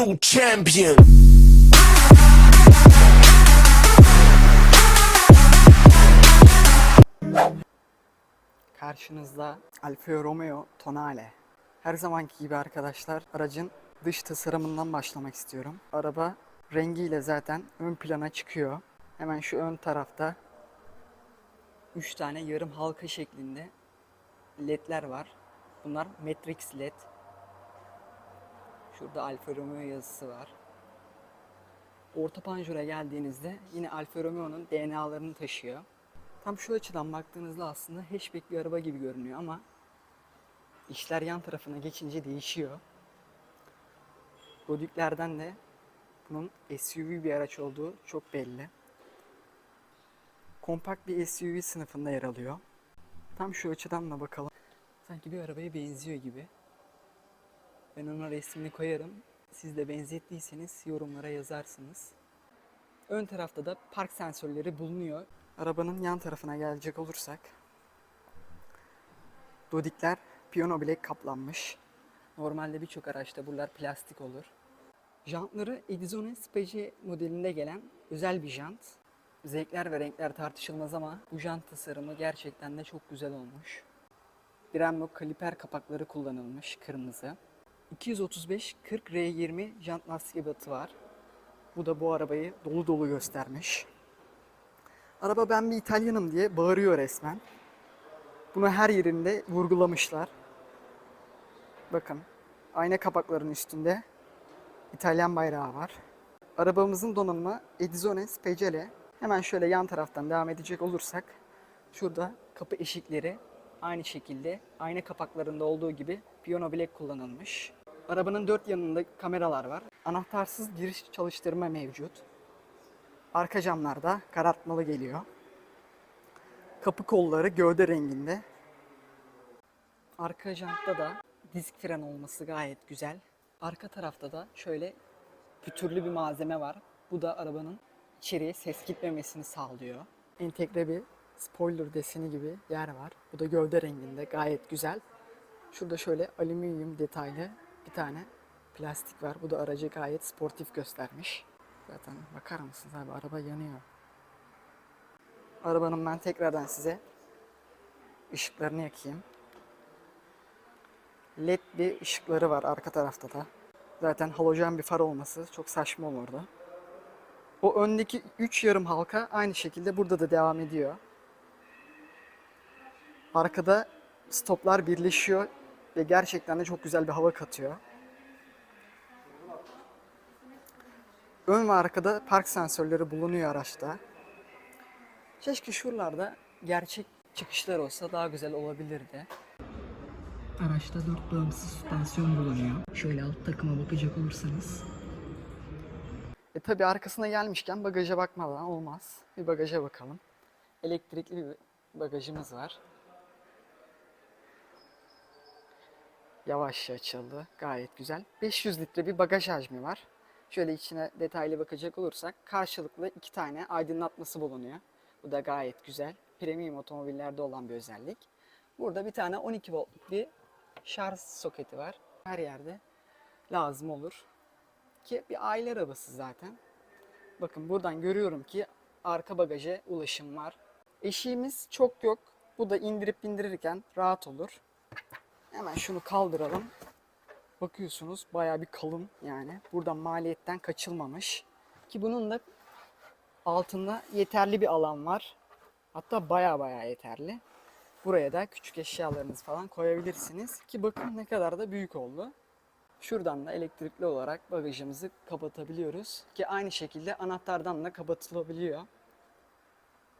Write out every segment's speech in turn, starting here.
True champion. Karşınızda Alfa Romeo Tonale. Her zamanki gibi arkadaşlar aracın dış tasarımından başlamak istiyorum. Araba rengiyle zaten ön plana çıkıyor. Hemen şu ön tarafta 3 tane yarım halka şeklinde ledler var. Bunlar Matrix led. Şurada Alfa Romeo yazısı var. Orta panjura geldiğinizde yine Alfa Romeo'nun DNA'larını taşıyor. Tam şu açıdan baktığınızda aslında hatchback bir araba gibi görünüyor ama işler yan tarafına geçince değişiyor. Godiklerden de bunun SUV bir araç olduğu çok belli. Kompakt bir SUV sınıfında yer alıyor. Tam şu açıdan da bakalım. Sanki bir arabaya benziyor gibi. Ben ona resmini koyarım. Siz de benzettiyseniz yorumlara yazarsınız. Ön tarafta da park sensörleri bulunuyor. Arabanın yan tarafına gelecek olursak Dodikler piyano bilek kaplanmış. Normalde birçok araçta buralar plastik olur. Jantları Edison Specie modelinde gelen özel bir jant. Zevkler ve renkler tartışılmaz ama bu jant tasarımı gerçekten de çok güzel olmuş. Brembo kaliper kapakları kullanılmış kırmızı. 235 40 R20 jant lastik ebatı var. Bu da bu arabayı dolu dolu göstermiş. Araba ben bir İtalyanım diye bağırıyor resmen. Bunu her yerinde vurgulamışlar. Bakın ayna kapaklarının üstünde İtalyan bayrağı var. Arabamızın donanımı Edison Speciale. Hemen şöyle yan taraftan devam edecek olursak şurada kapı eşikleri aynı şekilde ayna kapaklarında olduğu gibi piyano bilek kullanılmış. Arabanın dört yanında kameralar var. Anahtarsız giriş çalıştırma mevcut. Arka camlarda karartmalı geliyor. Kapı kolları gövde renginde. Arka jantta da disk fren olması gayet güzel. Arka tarafta da şöyle pütürlü bir malzeme var. Bu da arabanın içeriye ses gitmemesini sağlıyor. Entegre bir spoiler deseni gibi yer var. Bu da gövde renginde gayet güzel. Şurada şöyle alüminyum detaylı bir tane plastik var. Bu da aracı gayet sportif göstermiş. Zaten bakar mısınız abi araba yanıyor. Arabanın ben tekrardan size ışıklarını yakayım. LED bir ışıkları var arka tarafta da. Zaten halojen bir far olması çok saçma olurdu. O öndeki 3 yarım halka aynı şekilde burada da devam ediyor. Arkada stoplar birleşiyor ve gerçekten de çok güzel bir hava katıyor. Ön ve arkada park sensörleri bulunuyor araçta. Keşke şuralarda gerçek çıkışlar olsa daha güzel olabilirdi. Araçta dört bağımsız süspansiyon bulunuyor. Şöyle alt takıma bakacak olursanız. E tabi arkasına gelmişken bagaja bakmadan olmaz. Bir bagaja bakalım. Elektrikli bir bagajımız var. Yavaşça açıldı. Gayet güzel. 500 litre bir bagaj hacmi var. Şöyle içine detaylı bakacak olursak karşılıklı iki tane aydınlatması bulunuyor. Bu da gayet güzel. Premium otomobillerde olan bir özellik. Burada bir tane 12 voltluk bir şarj soketi var. Her yerde lazım olur. Ki bir aile arabası zaten. Bakın buradan görüyorum ki arka bagaja ulaşım var. Eşiğimiz çok yok. Bu da indirip bindirirken rahat olur. Hemen şunu kaldıralım. Bakıyorsunuz bayağı bir kalın yani. Buradan maliyetten kaçılmamış. Ki bunun da altında yeterli bir alan var. Hatta bayağı bayağı yeterli. Buraya da küçük eşyalarınızı falan koyabilirsiniz. Ki bakın ne kadar da büyük oldu. Şuradan da elektrikli olarak bagajımızı kapatabiliyoruz. Ki aynı şekilde anahtardan da kapatılabiliyor.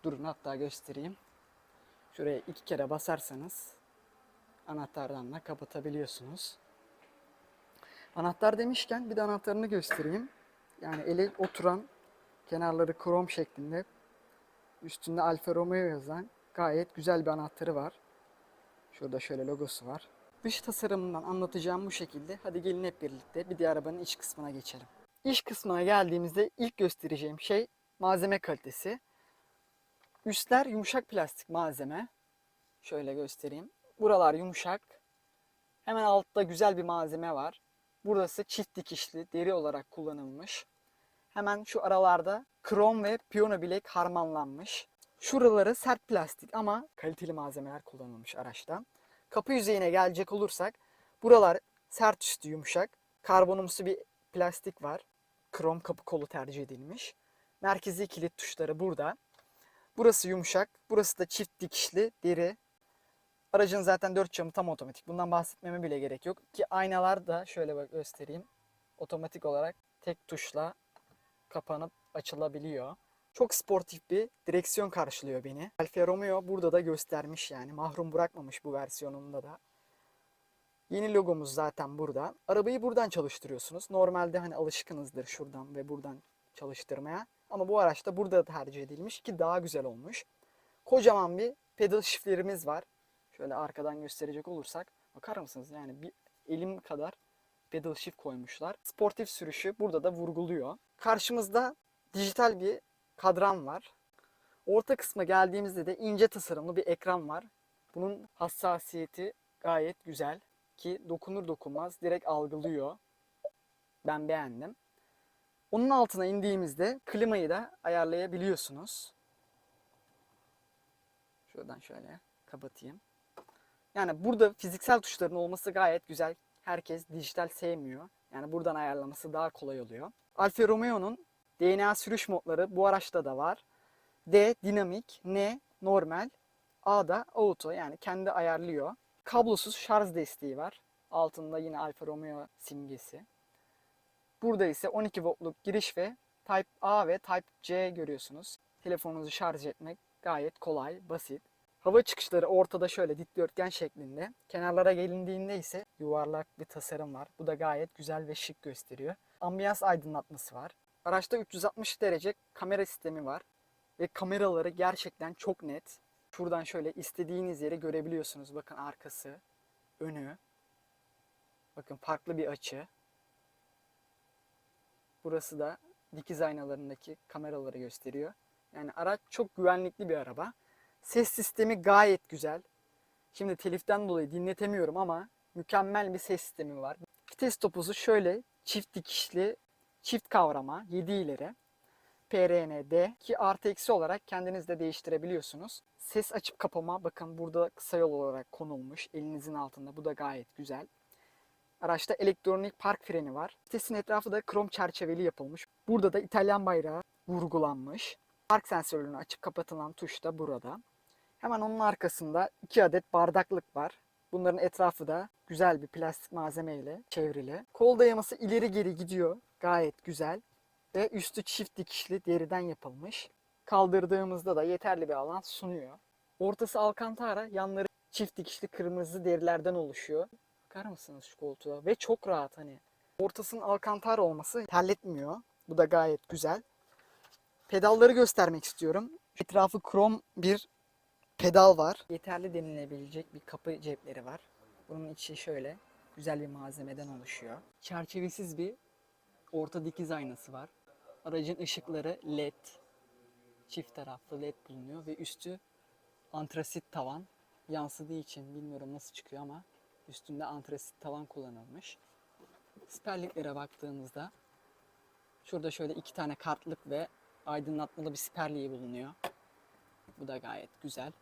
Durun hatta göstereyim. Şuraya iki kere basarsanız anahtardan da kapatabiliyorsunuz. Anahtar demişken bir de anahtarını göstereyim. Yani ele oturan kenarları krom şeklinde üstünde Alfa Romeo yazan gayet güzel bir anahtarı var. Şurada şöyle logosu var. Dış tasarımından anlatacağım bu şekilde. Hadi gelin hep birlikte bir diğer arabanın iç kısmına geçelim. İç kısmına geldiğimizde ilk göstereceğim şey malzeme kalitesi. Üstler yumuşak plastik malzeme. Şöyle göstereyim. Buralar yumuşak. Hemen altta güzel bir malzeme var. Burası çift dikişli deri olarak kullanılmış. Hemen şu aralarda krom ve piyano bilek harmanlanmış. Şuraları sert plastik ama kaliteli malzemeler kullanılmış araçta. Kapı yüzeyine gelecek olursak buralar sert üstü yumuşak. Karbonumsu bir plastik var. Krom kapı kolu tercih edilmiş. Merkezi kilit tuşları burada. Burası yumuşak. Burası da çift dikişli deri. Aracın zaten dört camı tam otomatik. Bundan bahsetmeme bile gerek yok. Ki aynalar da şöyle bak göstereyim. Otomatik olarak tek tuşla kapanıp açılabiliyor. Çok sportif bir direksiyon karşılıyor beni. Alfa Romeo burada da göstermiş yani. Mahrum bırakmamış bu versiyonunda da. Yeni logomuz zaten burada. Arabayı buradan çalıştırıyorsunuz. Normalde hani alışkınızdır şuradan ve buradan çalıştırmaya. Ama bu araçta burada tercih edilmiş ki daha güzel olmuş. Kocaman bir pedal shiftlerimiz var. Şöyle arkadan gösterecek olursak. Bakar mısınız? Yani bir elim kadar pedal shift koymuşlar. Sportif sürüşü burada da vurguluyor. Karşımızda dijital bir kadran var. Orta kısma geldiğimizde de ince tasarımlı bir ekran var. Bunun hassasiyeti gayet güzel ki dokunur dokunmaz direkt algılıyor. Ben beğendim. Onun altına indiğimizde klimayı da ayarlayabiliyorsunuz. Şuradan şöyle kapatayım. Yani burada fiziksel tuşların olması gayet güzel. Herkes dijital sevmiyor. Yani buradan ayarlaması daha kolay oluyor. Alfa Romeo'nun DNA sürüş modları bu araçta da var. D dinamik, N normal, A da auto yani kendi ayarlıyor. Kablosuz şarj desteği var. Altında yine Alfa Romeo simgesi. Burada ise 12 voltluk giriş ve Type A ve Type C görüyorsunuz. Telefonunuzu şarj etmek gayet kolay, basit. Hava çıkışları ortada şöyle dikdörtgen şeklinde. Kenarlara gelindiğinde ise yuvarlak bir tasarım var. Bu da gayet güzel ve şık gösteriyor. Ambiyans aydınlatması var. Araçta 360 derece kamera sistemi var. Ve kameraları gerçekten çok net. Şuradan şöyle istediğiniz yeri görebiliyorsunuz. Bakın arkası, önü. Bakın farklı bir açı. Burası da dikiz aynalarındaki kameraları gösteriyor. Yani araç çok güvenlikli bir araba. Ses sistemi gayet güzel. Şimdi teliften dolayı dinletemiyorum ama mükemmel bir ses sistemi var. Vites topuzu şöyle çift dikişli, çift kavrama 7 ileri. PRND ki artı eksi olarak kendiniz de değiştirebiliyorsunuz. Ses açıp kapama bakın burada kısa yol olarak konulmuş elinizin altında bu da gayet güzel. Araçta elektronik park freni var. Vitesin etrafı da krom çerçeveli yapılmış. Burada da İtalyan bayrağı vurgulanmış. Park sensörünü açıp kapatılan tuş da burada. Hemen onun arkasında iki adet bardaklık var. Bunların etrafı da güzel bir plastik malzemeyle çevrili. Kol dayaması ileri geri gidiyor. Gayet güzel. Ve üstü çift dikişli deriden yapılmış. Kaldırdığımızda da yeterli bir alan sunuyor. Ortası alkantara, yanları çift dikişli kırmızı derilerden oluşuyor. Bakar mısınız şu koltuğa? Ve çok rahat hani. Ortasının alkantara olması terletmiyor. Bu da gayet güzel. Pedalları göstermek istiyorum. Etrafı krom bir pedal var. Yeterli denilebilecek bir kapı cepleri var. Bunun içi şöyle güzel bir malzemeden oluşuyor. Çerçevesiz bir orta dikiz aynası var. Aracın ışıkları led. Çift taraflı led bulunuyor ve üstü antrasit tavan. Yansıdığı için bilmiyorum nasıl çıkıyor ama üstünde antrasit tavan kullanılmış. Siperliklere baktığımızda şurada şöyle iki tane kartlık ve aydınlatmalı bir siperliği bulunuyor. Bu da gayet güzel.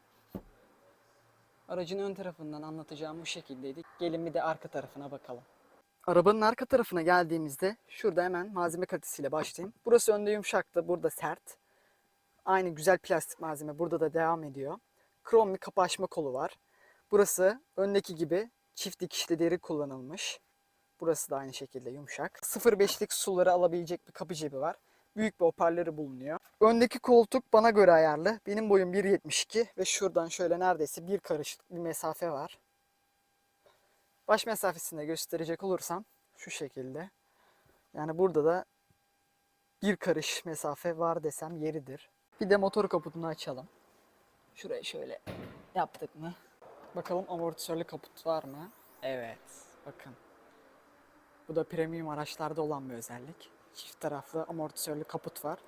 Aracın ön tarafından anlatacağım bu şekildeydi. Gelin bir de arka tarafına bakalım. Arabanın arka tarafına geldiğimizde şurada hemen malzeme kalitesiyle başlayayım. Burası önde yumuşaktı, burada sert. Aynı güzel plastik malzeme burada da devam ediyor. Krom bir kapı kolu var. Burası öndeki gibi çift dikişli deri kullanılmış. Burası da aynı şekilde yumuşak. 0.5'lik suları alabilecek bir kapı cebi var. Büyük bir hoparlörü bulunuyor. Öndeki koltuk bana göre ayarlı. Benim boyum 1.72 ve şuradan şöyle neredeyse bir karışlık bir mesafe var. Baş mesafesinde gösterecek olursam şu şekilde. Yani burada da bir karış mesafe var desem yeridir. Bir de motor kaputunu açalım. Şuraya şöyle yaptık mı? Bakalım amortisörlü kaput var mı? Evet. Bakın. Bu da premium araçlarda olan bir özellik. Çift taraflı amortisörlü kaput var.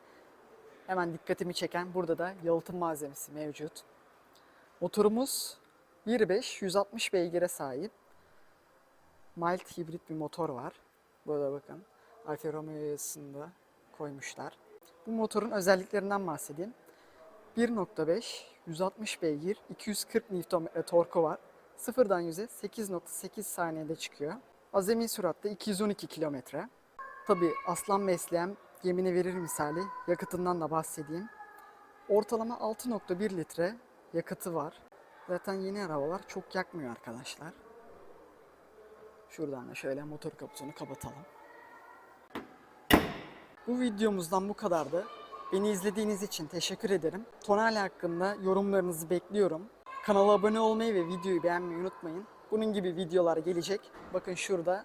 Hemen dikkatimi çeken burada da yalıtım malzemesi mevcut. Motorumuz 1.5 160 beygire sahip. Mild hibrit bir motor var. Burada bakın Alfa Romeo yazısında koymuşlar. Bu motorun özelliklerinden bahsedeyim. 1.5, 160 beygir, 240 Nm torku var. Sıfırdan 100'e 8.8 saniyede çıkıyor. Azami süratte 212 km. Tabi aslan besleyen yemini verir misali yakıtından da bahsedeyim. Ortalama 6.1 litre yakıtı var. Zaten yeni arabalar çok yakmıyor arkadaşlar. Şuradan da şöyle motor kaputunu kapatalım. Bu videomuzdan bu kadardı. Beni izlediğiniz için teşekkür ederim. Tonale hakkında yorumlarınızı bekliyorum. Kanala abone olmayı ve videoyu beğenmeyi unutmayın. Bunun gibi videolar gelecek. Bakın şurada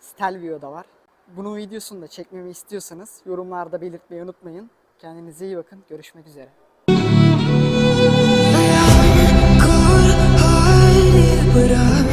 Stelvio da var. Bunun videosunu da çekmemi istiyorsanız yorumlarda belirtmeyi unutmayın. Kendinize iyi bakın. Görüşmek üzere. But I